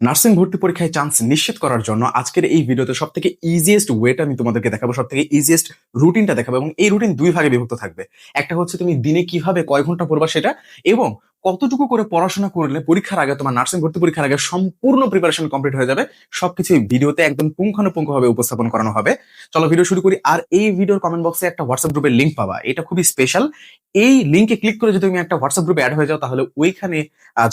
Nursing ভর্তি পরীক্ষায় chance নিশ্চিত করার জন্য আজকের এই ভিডিওতে সব থেকে ইজিয়েস্ট ওয়েটা আমি তোমাদেরকে দেখাবো সব থেকে ইজিয়েস্ট রুটিনটা দেখাবো এবং এই রুটিন দুই ভাগে বিভক্ত থাকবে। একটা হচ্ছে তুমি দিনে কীভাবে কয় ঘণ্টা পড়বা সেটা এবং কতটুকু করে পড়াশোনা করলে পরীক্ষার আগে তোমার নার্সিং ভর্তি পরীক্ষার আগে সম্পূর্ণ প্রিপারেশন কমপ্লিট হয়ে যাবে? সবকিছু ভিডিওতে একদম পুঙ্খানুপুঙ্খভাবে উপস্থাপন করানো হবে। চলো ভিডিও শুরু করি। আর এই ভিডিওর কমেন্ট বক্সে একটা হোয়াটসঅ্যাপ গ্রুপের লিঙ্ক পাবা। এটা খুবই স্পেশাল এই লিঙ্কে ক্লিক করে যদি তুমি একটা হোয়াটসঅ্যাপ গ্রুপে অ্যাড হয়ে যাও, তাহলে ওইখানে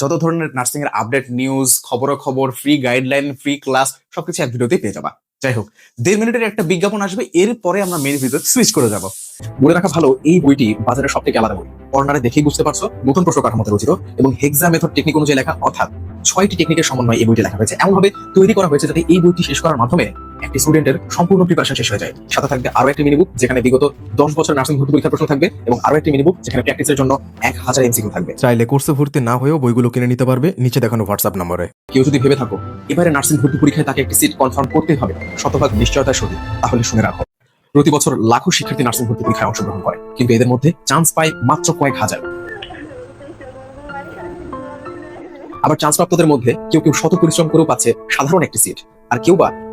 যত ধরনের নার্সিং এর আপডেট নিউজ খবরাখবর ফ্রি গাইডলাইন ফ্রি ক্লাস সবকিছু এক ভিডিওতেই পেয়ে যাবা। যাই হোক, দেড় মিনিটের একটা বিজ্ঞাপন আসবে, এরপরে আমরা মেন ভিডিও সুইচ করে যাব। বলে রাখা ভালো, এই বইটি বাজারের সব থেকে আলাদা বই। কর্নারে দেখেই বুঝতে পারছ, নতুন প্রশ্ন কাঠামোতে রচিত এবং হেক্সা মেথড টেকনিক অনুযায়ী লেখা, অর্থাৎ ছয়টি টেকনিকের সমন্বয়ে এই বইটি লেখা হয়েছে। এমনভাবে তৈরি করা হয়েছে যাতে এই বইটি শেষ করার মাধ্যমে একটি স্টুডেন্টের সম্পূর্ণ প্রিপারেশন শেষ হয়ে যায়। সাথে থাকবে আরও একটি মিনি বুক যেখানে বিগত দশ বছর নার্সিং ভর্তি পরীক্ষার প্রশ্ন থাকবে এবং আরও একটি মিনি বুক যেখানে প্র্যাকটিসের জন্য এক হাজার এমসিকিউ থাকবে। চাইলে কোর্সে ভর্তি না হয়েও বইগুলো কিনে নিতে পারবে নিচে দেখানো হোয়াটসঅ্যাপ নম্বরে। কেউ যদি ভেবে থাকো এবারে নার্সিং ভর্তি পরীক্ষায় তাকে একটি সিট কনফার্ম করতে হবে শতভাগ নিশ্চয়তার সহিত। তাহলে শুনে রাখো প্রতি বছর লাখো শিক্ষার্থী নার্সিং ভর্তি পরীক্ষায় অংশগ্রহণ করে কিন্তু এদের মধ্যে চান্স পায় মাত্র কয়েক হাজার। আবার চান্স প্রাপ্তদের মধ্যে কেউ কেউ শত পরিশ্রম করেও পাচ্ছে সাধারণ একটি সিট আর কেউ বা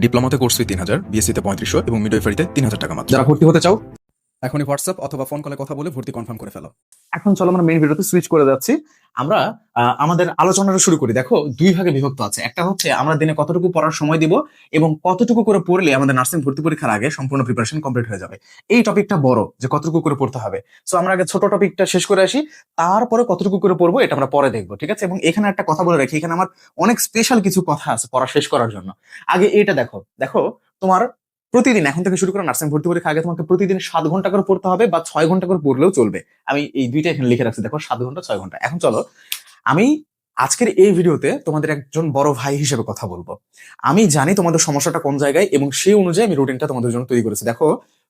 ডিপ্লোমাতে কোর্স ফি তিন হাজার বিএসসিতে পঁয়ত্রিশশো এবং মিডওয়াইফারিতে তিন হাজার টাকা মাত্র। যারা ভর্তি হতে চাও এখনই হোয়াটসঅ্যাপ অথবা ফোন কলে কথা বলে ভর্তি কনফার্ম করে ফেলো। এখন চলো আমরা মেইন ভিডিওতে সুইচ করে যাচ্ছি। আমরা আমাদের আলোচনাটা শুরু করি। দেখো, দুই ভাগে বিভক্ত আছে। একটা হচ্ছে আমরা দিনে কতটুকু পড়ার সময় দিব এবং কতটুকু করে পড়লে আমাদের নার্সিং ভর্তি পরীক্ষার আগে সম্পূর্ণ প্রিপারেশন কমপ্লিট হয়ে যাবে। এই টপিকটা বড়, যে কতটুকু করে পড়তে হবে। সো আমরা আগে ছোট টপিকটা শেষ করে আসি। তারপরে কতটুকু করে পড়ব এটা আমরা পরে দেখব, ঠিক আছে? এবং এখানে একটা কথা বলে রাখি, এখানে আমার অনেক স্পেশাল কিছু কথা আছে পড়া শেষ করার জন্য। আগে এটা দেখো। দেখো, তোমার প্রতিদিন এখন থেকে শুরু করে নার্সিং ভর্তি পরীক্ষা, আগে তোমাকে প্রতিদিন সাত ঘণ্টা করে পড়তে হবে বা ছয় ঘণ্টা করে পড়লেও চলবে। আমি এই দুইটা এখানে লিখে রাখছি, দেখো, সাত ঘণ্টা, ছয় ঘণ্টা। এখন চলো, আমি আজকের এই ভিডিওতে তোমাদের একজন বড় ভাই হিসেবে কথা বলব। আমি জানি তোমাদের সমস্যাটা কোন জায়গায় এবং সেই অনুযায়ী আমি রুটিনটা তোমাদের জন্য তৈরি করেছি। দেখো,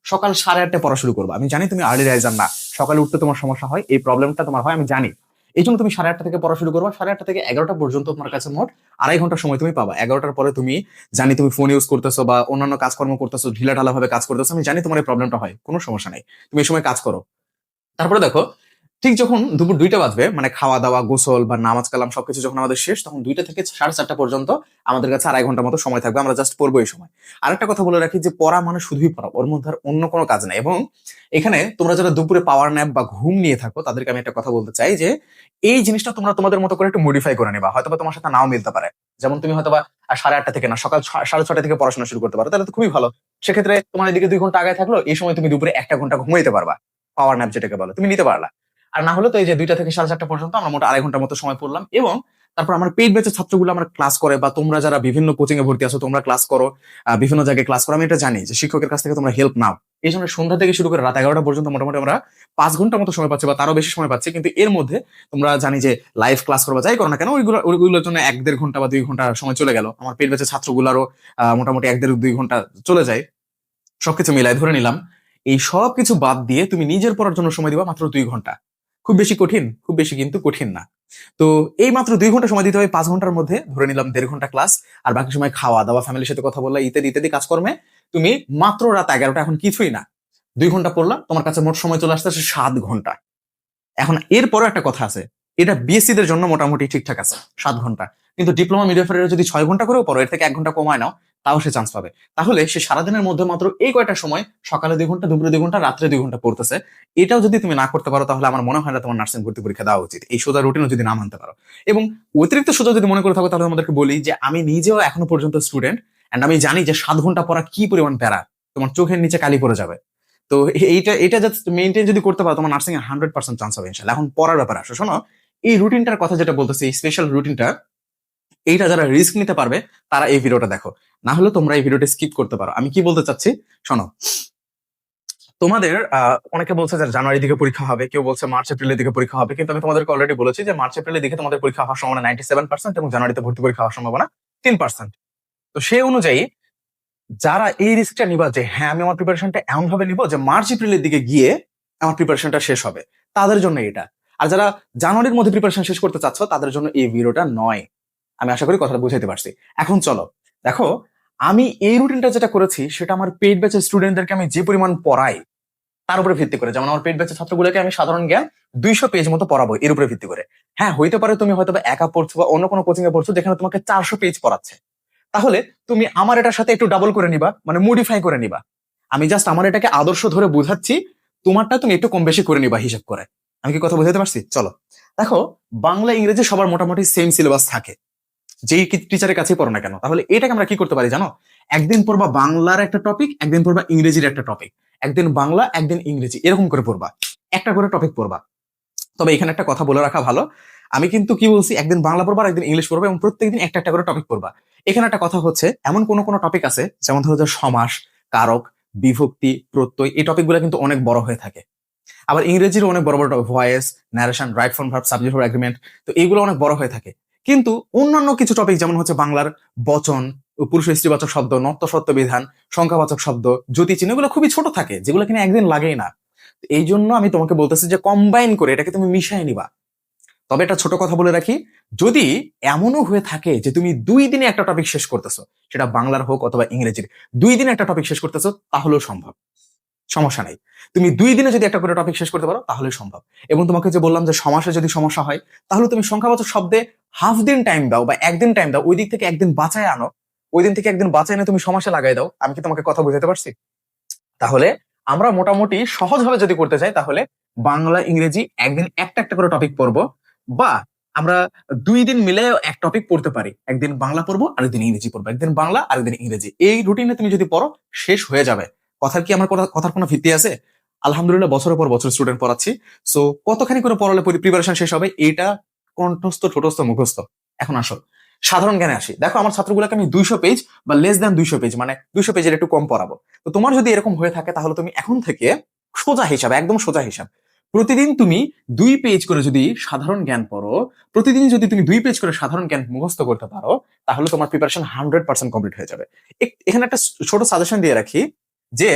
সকাল সাড়ে আটটায় পড়া শুরু করব। আমি জানি তুমি আর্লি রাইজার না। সকালে উঠতে তোমার সমস্যা হয়, এই প্রবলেমটা তোমার হয়, আমি জানি। এই জন্য তুমি সাড়ে আটটা থেকে পড়া শুরু করবা। সাড়ে আটটা থেকে এগারোটা পর্যন্ত তোমার কাছে মোট আড়াই ঘণ্টা সময় তুমি পাবা। এগারোটার পরে তুমি জানি তুমি ফোন ইউজ করতেছো বা অন্যান্য কাজকর্ম করতেছো ঢিলা ঢালা ভাবে কাজ করতেছো, আমি জানি তোমার এই প্রবলেমটা হয়, কোনো সমস্যা নেই। তুমি এই সময় কাজ করো। তারপরে দেখো ঠিক যখন দুপুর দুইটা বাজবে মানে খাওয়া দাওয়া, গোসল বা নামাজ কালাম সবকিছু যখন আমাদের শেষ, তখন দুইটা থেকে সাড়ে চারটা পর্যন্ত আমাদের কাছে আড়াই ঘণ্টা মতো সময় থাকবে। আমরা জাস্ট পড়ব এই সময়। আরেকটা কথা বলে রাখি যে, পড়া মানে শুধুই পড়া, ওর মধ্যে আর অন্য কোনো কাজ নেই। এবং এখানে তোমরা যারা দুপুরে পাওয়ার ন্যাপ বা ঘুম নিয়ে থাকো, তাদেরকে আমি একটা কথা বলতে চাই যে, এই জিনিসটা তোমরা তোমাদের মতো করে একটু মডিফাই করে নেবা। হয়তো তোমার সাথে নাও মিলতে পারে। যেমন তুমি হয়তো বা সাড়ে আটটা থেকে না, সকাল সাড়ে ছটা থেকে পড়াশোনা শুরু করতে পারো, তাহলে তো খুবই ভালো। সেক্ষেত্রে তোমার এদিকে দুই ঘণ্টা আগে থাকল এই সময় তুমি দুপুরে একটা ঘণ্টা ঘুমাইতে পারবা। পাওয়ার ন্যাপ যেটাকে বলো, তুমি নিতে পারলা। আর না হলে তো এই যে দুইটা থেকে সাড়ে চারটা পর্যন্ত আমরা মোট আড়াই ঘণ্টার মতো সময় পড়লাম। এবং তারপর আমার পেইড ব্যাচের ছাত্রগুলো আমার ক্লাস করে বা তোমরা যারা বিভিন্ন কোচিং এ ভর্তি আছো, তোমরা ক্লাস করো বিভিন্ন জায়গায় ক্লাস করো। আমি এটা জানি যে শিক্ষকের কাছ থেকে তোমরা হেল্প নাও। এই জন্য সন্ধ্যা থেকে শুরু করে রাত এগারোটা পর্যন্ত মোটামুটি আমরা পাঁচ ঘণ্টার মতো সময় পাচ্ছি বা তারও বেশি সময় পাচ্ছি। কিন্তু এর মধ্যে তোমরা জানি যে লাইভ ক্লাস করবা, যাই করো না কেন, ওইগুলো, ওইগুলোর জন্য এক দেড় ঘণ্টা বা দুই ঘণ্টা সময় চলে গেল। আমার পেট ব্যাচের ছাত্রগুলারও মোটামুটি এক দেড় দুই ঘণ্টা চলে যায়। সবকিছু মিলাই ধরে নিলাম। এই সব কিছু বাদ দিয়ে তুমি নিজের পড়ার জন্য সময় দিবা মাত্র দুই ঘণ্টা। খুব বেশি কঠিন, খুব বেশি কিন্তু কঠিন না। তো এই মাত্র দুই ঘণ্টা সময় দিতে হবে পাঁচ ঘণ্টার মধ্যে ধরে নিলাম দেড় ঘণ্টা ক্লাস আর বাকি সময় খাওয়া দাওয়া ফ্যামিলির সাথে কথা বললা ইত্যাদি ইত্যাদি কাজকর্মে তুমি মাত্র রাত এগারোটা, এখন কিছুই না। দুই ঘণ্টা পড়লা তোমার কাছে মোট সময় চলে আসতেছে সাত ঘণ্টা। এখন এরপরও একটা কথা আছে, এটা বিএসসি দের জন্য মোটামুটি ঠিকঠাক আছে, সাত ঘণ্টা। কিন্তু ডিপ্লোমা মিডিয়া মিডিয়াফারের যদি ছয় ঘণ্টা করেও পড়ো, এর থেকে এক ঘণ্টা কমায় নাও তাও সে চান্স পাবে। তাহলে সে সারাদিনের মধ্যে মাত্র এই কয়টা সময়, সকালে দুই ঘণ্টা, দুপুরে দুই ঘণ্টা, রাত্রে দুই ঘণ্টা পড়তেছে। এটাও যদি তুমি না করতে পারো, তাহলে আমার মনে হয় না তোমার নার্সিং ভর্তি পরীক্ষা দেওয়া উচিত। এই সোজা রুটিনও যদি না মানতে পারো। এবং অতিরিক্ত সোজা যদি মনে করে থাকো, তাহলে আমাদেরকে বলি যে, আমি নিজেও এখনও পর্যন্ত স্টুডেন্ট এন্ড আমি জানি যে সাত ঘণ্টা পড়া কি পরিমাণ প্যারা, তোমার চোখের নিচে কালি পড়ে যাবে। তো এইটা, এটা জাস্ট মেনটেন যদি করতে পারো, তোমার নার্সিং এ হান্ড্রেড পার্সেন্ট চান্স হবে ইনশাল্লাহ এখন পড়ার ব্যাপার আসো। শোনো, এই রুটিনটার কথা যেটা বলতেছি, এই স্পেশাল রুটিনটা এইটা যারা রিস্ক নিতে পারবে, তারা এই ভিডিওটা দেখো। না হলে তোমরা এই ভিডিওটা স্কিপ করতে পারো। আমি কি বলতে চাচ্ছি? শোনো। তোমাদের অনেকে বলছে যে জানুয়ারি দিকে পরীক্ষা হবে, কেউ বলছে মার্চ, এপ্রিলের দিকে পরীক্ষা হবে, কিন্তু আমি তোমাদেরকে অলরেডি বলেছি যে মার্চ, এপ্রিলের দিকে তোমাদের পরীক্ষা হওয়ার সম্ভাবনা নাইনটি সেভেন পার্সেন্ট এবং জানুয়ারিতে ভর্তি পরীক্ষা হওয়ার সম্ভাবনা তিন পার্সেন্ট তো সেই অনুযায়ী যারা এই রিস্কটা নিবা যে হ্যাঁ আমি আমার প্রিপারেশনটা এমন ভাবে নিব যে মার্চ, এপ্রিলের দিকে গিয়ে আমার প্রিপারেশনটা শেষ হবে। তাদের জন্য এটা। আর যারা জানুয়ারির মধ্যে প্রিপারেশন শেষ করতে চাচ্ছ, তাদের জন্য এই ভিডিওটা নয়। আমি আশা করি কথাটা বুঝাইতে পারছি। এখন চলো, দেখো, আমি এই রুটিনটা যেটা করেছি, সেটা আমার পেইড ব্যাচের স্টুডেন্টদেরকে আমি যে পরিমাণ পড়াই, তার উপরে ভিত্তি করে। যেমন আমার পেইড ব্যাচের ছাত্রগুলোকে আমি সাধারণ জ্ঞান দুইশো পেজ মতো পড়াবো, এর উপরে ভিত্তি করে। হ্যাঁ হইতে পারে তুমি হয়তো একা পড়ছো বা অন্য কোনো কোচিং এ পড়ছো যেখানে তোমাকে চারশো পেজ পড়াচ্ছে। তাহলে তুমি আমার এটার সাথে একটু ডাবল করে নিবা মানে মডিফাই করে নিবা। আমি জাস্ট আমার এটাকে আদর্শ ধরে বুঝাচ্ছি, তোমারটা তুমি একটু কম বেশি করে নিবা হিসাব করে। আমি কি কথা বুঝাতে পারছি? চলো। দেখো, বাংলা, ইংরেজি সবার মোটামুটি সেম সিলেবাস থাকে। যেই টিচারের কাছেই পড়ো না কেন? তাহলে এটাকে আমরা কি করতে পারি জানো? একদিন পড়বা বাংলার একটা টপিক একদিন পড়বা ইংরেজির একটা টপিক একদিন বাংলা, একদিন ইংরেজি, এরকম করে পড়বা। একটা করে টপিক পড়বা। তবে এখানে একটা কথা বলে রাখা ভালো। আমি কিন্তু কি বলছি? একদিন বাংলা পড়বা একদিন ইংলিশ পড়বা এবং প্রত্যেকদিন একটা একটা করে টপিক পড়বা। এখানে একটা কথা হচ্ছে, এমন কোনো কোনো টপিক আছে, যেমন ধরো সমাস, কারক, বিভক্তি, প্রত্যয়, এই টপিকগুলো কিন্তু অনেক বড় হয়ে থাকে। আবার ইংরেজিরও অনেক বড় বড় voice narration right form verb subject for agreement তো এইগুলো অনেক বড় হয়ে থাকে। কিন্তু অন্যান্য কিছু টপিক যেমন হচ্ছে বাংলার বচন পুরুষ স্ত্রীবাচক শব্দ নত্য সত্য বিধান, সংখ্যাবাচক শব্দ জ্যোতি চিহ্ন এগুলো খুবই ছোট থাকে, যেগুলো কিনা একদিন লাগেই না। এই জন্য আমি তোমাকে বলতেছি যে কম্বাইন করে এটাকে তুমি মিশাই নিবা। তবে একটা ছোট কথা বলে রাখি, যদি এমনও হয়ে থাকে যে তুমি দুই দিনে একটা টপিক শেষ করতেছো, সেটা বাংলার হোক অথবা ইংরেজির, দুই দিনে একটা টপিক শেষ করতেছো, তাহলেও সম্ভব। সমস্যা নাই। তুমি দুই দিনে যদি একটা করে টপিক শেষ করতে পারো তাহলে সম্ভব। এবং তোমাকে যে বললাম যে সমাসে যদি সমস্যা হয়, তাহলে তুমি সংখ্যাবাচক শব্দে হাফ দিন টাইম দাও বা একদিন টাইম দাও, ওই দিক থেকে একদিন বাঁচায় আনো। ওই দিন থেকে একদিন বাঁচায় এনে তুমি সমাসে লাগাই দাও। আমি কি তোমাকে কথা বুঝাতে পারছি? তাহলে আমরা মোটামুটি সহজভাবে যদি করতে চাই, তাহলে বাংলা, ইংরেজি একদিন একটা একটা করে টপিক পড়ব বা আমরা দুই দিন মিলে এক টপিক পড়তে পারি। একদিন বাংলা পড়ব, আরেকদিন ইংরেজি পড়ব। একদিন বাংলা, আরেকদিন ইংরেজি। এই রুটিনে তুমি যদি পড়ো, শেষ হয়ে যাবে। কথার কি আমার কথার কোনো ভিত্তি আছে? আলহামদুলিল্লাহ, বছরের পর বছর স্টুডেন্ট পড়াচ্ছি। সো কতখানি করে পড়ালে প্রিপারেশন শেষ হবে? এটা কণ্ঠস্থ, ঠোঁটস্থ, মুখস্থ। এখন আসো সাধারণ জ্ঞানে আসি। দেখো, আমার ছাত্রগুলোকে আমি দুইশো পেজ বা লেস দেন দুইশো পেজ মানে দুইশো পেজের একটু কম পড়াবো। তো তোমার যদি এরকম হয়ে থাকে, তাহলে তুমি এখন থেকে সোজা হিসাব, একদম সোজা হিসাব। প্রতিদিন তুমি দুই পেজ করে যদি সাধারণ জ্ঞান পড়ো প্রতিদিন যদি তুমি দুই পেজ করে সাধারণ জ্ঞান মুখস্থ করতে পারো, তাহলে তোমার প্রিপারেশন হান্ড্রেড পার্সেন্ট কমপ্লিট হয়ে যাবে। এখানে একটা ছোট সাজেশন দিয়ে রাখি। যে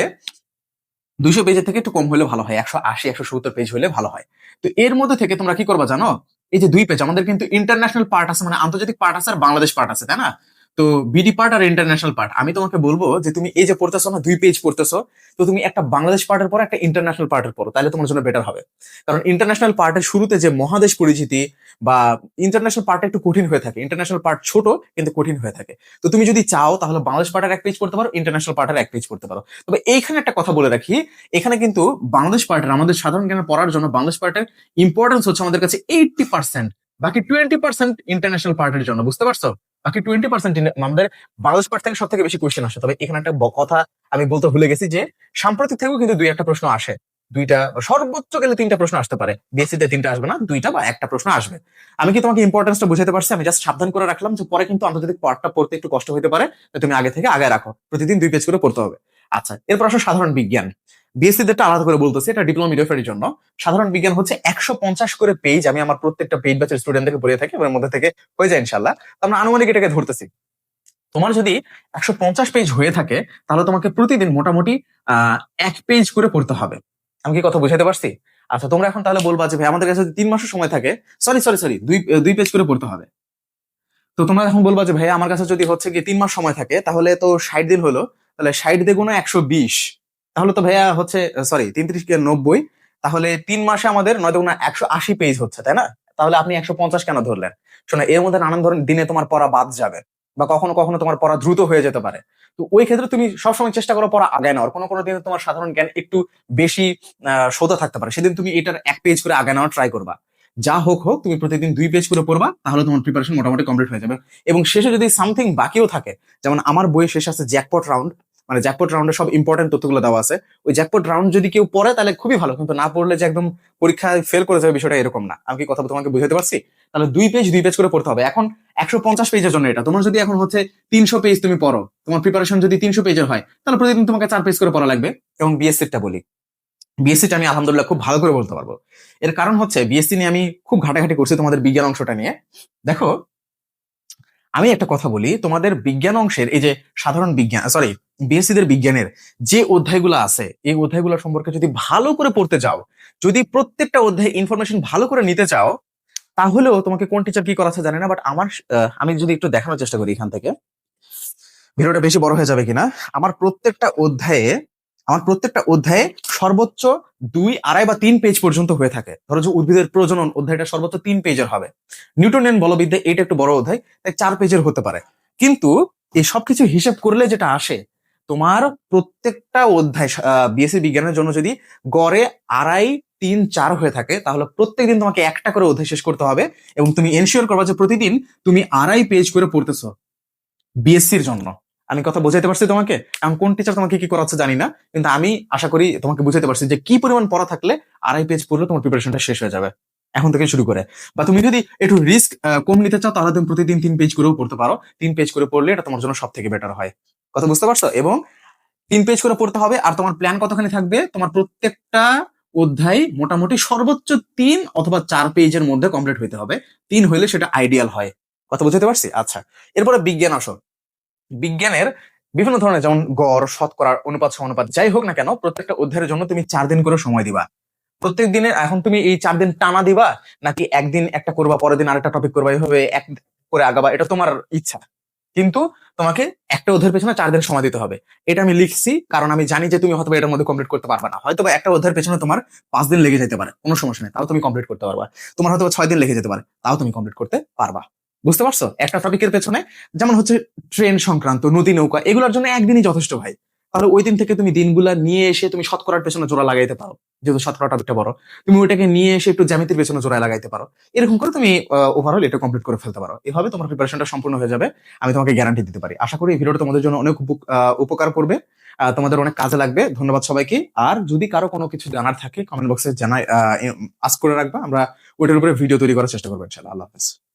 দুইশো পেজের থেকে একটু কম হলে ভালো হয়, একশো আশি, একশো সত্তর পেজ হলে ভালো হয়। তো এর মধ্যে থেকে তোমরা কি করবা জানো? এই যে দুই পেজ আমাদের কিন্তু ইন্টারন্যাশনাল পার্ট আছে মানে আন্তর্জাতিক পার্ট আছে আর বাংলাদেশ পার্ট আছে, তাই না? তো বিডি পার্ট আর ইন্টারন্যাশনাল পার্ট আমি তোমাকে বলব যে তুমি এই যে পড়তেছো না, দুই পেজ পড়তেছো, তো তুমি একটা বাংলাদেশ পার্টের পর একটা ইন্টারন্যাশনাল পার্টের পড়ো, তাহলে তোমার জন্য বেটার হবে। কারণ ইন্টারন্যাশনাল পার্টের শুরুতে যে মহাদেশ পরিচিতি বা ইন্টারন্যাশনাল পার্ট একটু কঠিন হয়ে থাকে ইন্টারন্যাশনাল পার্ট ছোট কিন্তু কঠিন হয়ে থাকে। তো তুমি যদি চাও তাহলে বাংলাদেশ পার্টের এক পেজ পড়তে পারো ইন্টারন্যাশনাল পার্টের এক পেজ পড়তে পারো। তবে এইখানে একটা কথা বলে রাখি, এখানে কিন্তু বাংলাদেশ পার্টের আমাদের সাধারণ জ্ঞানের পড়ার জন্য বাংলাদেশ পার্টের ইম্পর্টেন্স হচ্ছে আমাদের কাছে এইটটি পার্সেন্ট বাকি টোয়েন্টি পার্সেন্ট ইন্টারন্যাশনাল পার্টের জন্য, বুঝতে পারছ? বাকি টোয়েন্টি পার্সেন্ট আমাদের বাংলাদেশ পার্ট থেকে সব থেকে বেশি কোয়েশ্চেন আসে। তবে এখানে একটা কথা আমি বলতে ভুলে গেছি যে, সাম্প্রতিক থেকেও কিন্তু দুই একটা প্রশ্ন আসে। দুইটা, সর্বোচ্চ গেলে তিনটা প্রশ্ন আসতে পারে। বিএসসি তে তিনটা আসবে না, দুইটা বা একটা প্রশ্ন আসবে। আমি কি তোমাকে ইম্পর্টেন্সটা বুঝাতে পারছি? আমি জাস্ট সাবধান করে রাখলাম যে পরে কিন্তু আন্তর্জাতিক পার্টটা পড়তে একটু কষ্ট হতে পারে। তুমি আগে থেকে আগে রাখো। প্রতিদিন দুই পেজ করে পড়তে হবে। আচ্ছা এরপর আসো সাধারণ বিজ্ঞান। বিএসসি টা আলাদা করে বলতেছি, এটা ডিপ্লোমা মিডিওফারির জন্য। সাধারণ বিজ্ঞান হচ্ছে একশো পঞ্চাশ করে পেজ আমি আমার প্রত্যেকটা পেজ ব্যাচের স্টুডেন্টদেরকে পড়িয়ে থাকি এর মধ্যে থেকে হয়ে যায় ইনশাল্লাহ আমরা আনুমানিক এটাকে ধরতেছি। তোমার যদি একশো পঞ্চাশ পেজ হয়ে থাকে, তাহলে তোমাকে প্রতিদিন মোটামুটি এক পেজ করে পড়তে হবে। আমি কি কথা বুঝাতে পারছি? আচ্ছা তোমরা এখন তাহলে বলবা যে ভাই, আমাদের কাছে তিন মাসের সময় থাকে সরি সরি সরি দুই দুই পেজ করে পড়তে হবে। তো তোমরা এখন বলবা যে ভাই, আমার কাছে যদি হচ্ছে কি তিন মাস সময় থাকে, তাহলে তো ষাট দিন হলো, তাহলে ষাট দিয়ে একশো বিশ। তাহলে তো ভাইয়া হচ্ছে সরি তিন ত্রিশ নব্বই, তাহলে তিন মাসে আমাদের নয় দুগুণা একশো আশি পেজ হচ্ছে, তাই না? তাহলে আপনি একশো পঞ্চাশ কেন ধরলেন? শোনো, এর মধ্যে নানান ধরনের দিনে তোমার পড়া বাদ যাবে, বা কখনো কখনো তোমার পড়া দ্রুত হয়ে যেতে পারে। তো ওই ক্ষেত্রে তুমি সবসময় চেষ্টা করো পড়া আগায় নেওয়ার। কোনো কোনো দিনে তোমার সাধারণ জ্ঞান একটু বেশি সোজা থাকতে পারে। সেদিন তুমি এটার এক পেজ করে আগায় নেওয়ার ট্রাই করবা। যা হোক হোক, তুমি প্রতিদিন দুই পেজ করে পড়বা, তাহলে তোমার প্রিপারেশন মোটামুটি কমপ্লিট হয়ে যাবে। এবং শেষে যদি সামথিং বাকিও থাকে, যেমন আমার বইয়ে শেষ আছে জ্যাকপট রাউন্ড মানে জ্যাকপট রাউন্ডে সব ইম্পর্টেন্ট তথ্যগুলো দেওয়া আছে। ওই জ্যাকপট রাউন্ড যদি কেউ পড়ে, তাহলে খুবই ভালো। কিন্তু না পড়লে যে একদম পরীক্ষায় ফেল করে যাবে বিষয়টা এরকম না। আমি কি কথা তোমাকে বুঝাতে পারছি? তাহলে দুই পেজ দুই পেজ করে পড়তে হবে। এখন একশো পঞ্চাশ পেজের জন্য এটা। তোমার যদি এখন হচ্ছে তিনশো পেজ তুমি পড়ো, তোমার প্রিপারেশন যদি তিনশো পেজের হয়, তাহলে প্রতিদিন তোমাকে চার পেজ করে পড়া লাগবে। এবং বিএসসিটা বলি। বিএসসিটা আমি আলহামদুলিল্লাহ খুব ভালো করে বলতে পারব। এর কারণ হচ্ছে বিএসসি নিয়ে আমি খুব ঘাটাঘাটি করছি তোমাদের বিজ্ঞান অংশটা নিয়ে। দেখো আমি একটা কথা বলি, তোমাদের বিজ্ঞান অংশের, এই যে সাধারণ বিজ্ঞান সরি বিএসসি দের বিজ্ঞানের যে অধ্যায়গুলো আছে, এই অধ্যায়গুলো সম্পর্কে যদি ভালো করে পড়তে যাও, যদি প্রত্যেকটা অধ্যায় ইনফরমেশন ভালো করে নিতে চাও, তাহলেও তোমাকে কোন টিচার কি করাচ্ছে জানি না বাট আমার আমি যদি একটু দেখানোর চেষ্টা করি এখান থেকে, ভিডিওটা বেশি বড় হয়ে যাবে কিনা, আমার প্রত্যেকটা অধ্যায়ে আমার প্রত্যেকটা অধ্যায়ে সর্বোচ্চ দুই, আড়াই বা তিন পেজ পর্যন্ত হয়ে থাকে। ধরো যে উদ্ভিদের প্রজনন অধ্যায়টা সর্বোচ্চ তিন পেজের হবে। নিউটনিয়ান বলবিদ্যা এটা একটু বড় অধ্যায়, তাই চার পেজের হতে পারে। কিন্তু এই সবকিছু হিসেব করলে যেটা আসে, তোমার প্রত্যেকটা অধ্যায় বিএসসি বিজ্ঞানের জন্য যদি গড়ে আড়াই, তিন, চার হয়ে থাকে, তাহলে প্রত্যেকদিন তোমাকে একটা করে অধ্যায় শেষ করতে হবে এবং তুমি এনশিওর করবা যে প্রতিদিন তুমি আড়াই পেজ করে পড়তেছো বিএসসির জন্য। আমি কথা বোঝাতে পারছি তোমাকে? এখন কোন টিচার তোমাকে কি করাচ্ছে জানি না, কিন্তু আমি আশা করি তোমাকে বুঝাইতে পারছি যে কি পরিমাণ পড়া থাকলে আড়াই পেজ পড়লে তোমার প্রিপারেশনটা শেষ হয়ে যাবে। এখন থেকে শুরু করে। বা তুমি যদি একটু রিস্ক কম নিতে চাও, তাহলে তুমি প্রতিদিন তিন পেজ করেও পড়তে পারো। তিন পেজ করে পড়লে এটা তোমার জন্য সব থেকে বেটার হয়। কথা বুঝতে পারছ? এবং তিন পেজ করে পড়তে হবে, আর তোমার প্ল্যান কতখানি থাকবে? তোমার প্রত্যেকটা অধ্যায় মোটামুটি সর্বোচ্চ তিন অথবা চার পেজের মধ্যে কমপ্লিট হইতে হবে। তিন হইলে সেটা আইডিয়াল হয়। কথা বুঝতে পারছি? আচ্ছা। এরপরে বিজ্ঞান আসো বিজ্ঞানের বিভিন্ন ধরনের যেমন গড় শতকরার অনুপাত, সমানুপাত, যাই হোক না কেন, প্রত্যেকটা অধ্যায়ের জন্য তুমি চার দিন করে সময় দিবা। প্রত্যেক দিনের এখন তুমি এই চার দিন টানা দিবা, নাকি একদিন একটা করবা, পরের দিন আরেকটা টপিক করবা এইভাবে এক করে আগাবা, এটা তোমার ইচ্ছা। কিন্তু তোমাকে একটা অধ্যায়ের পেছনে চার দিন সময় দিতে হবে। এটা আমি লিখছি, কারণ আমি জানি যে তুমি হয়তো এটার মধ্যে কমপ্লিট করতে পারবে না। হয়তো একটা অধ্যায়ের পেছনে তোমার পাঁচ দিন লেগে যেতে পারে, কোনো সমস্যা নেই, তাও তুমি কমপ্লিট করতে পারবা। তোমার হয়তো ছয় দিন লেগে যেতে পারে, তাও তুমি কমপ্লিট করতে পারবা। বুঝতে পারছ? একটা টপিকের পেছনে, যেমন হচ্ছে ট্রেন সংক্রান্ত, নদী, নৌকা, এগুলোর জন্য একদিনই যথেষ্ট ভাই। তাহলে ওই দিন থেকে তুমি দিনগুলা নিয়ে এসে তুমি শতকরার পেছনে জোড়া লাগাইতে পারো, যেহেতু শতকরা টপিকটা বড়। তুমি ওইটাকে নিয়ে এসে একটু জ্যামিতির পেছনে জোড়া লাগাইতে পারো। এরকম করে তুমি ওভারঅল এটা কমপ্লিট করে ফেলতে পারো। এভাবে তোমার প্রিপারেশনটা সম্পূর্ণ হয়ে যাবে, আমি তোমাকে গ্যারান্টি দিতে পারি। আশা করি এই ভিডিওটা তোমাদের জন্য অনেক উপ- উপকার করবে তোমাদের অনেক কাজে লাগবে। ধন্যবাদ সবাইকে। আর যদি কারও কোনো কিছু জানার থাকে কমেন্ট বক্সে জানাই আস করে রাখবা। আমরা ওইটার উপরে ভিডিও তৈরি করার চেষ্টা করব ইনশাআল্লাহ আল্লাহ হাফেজ।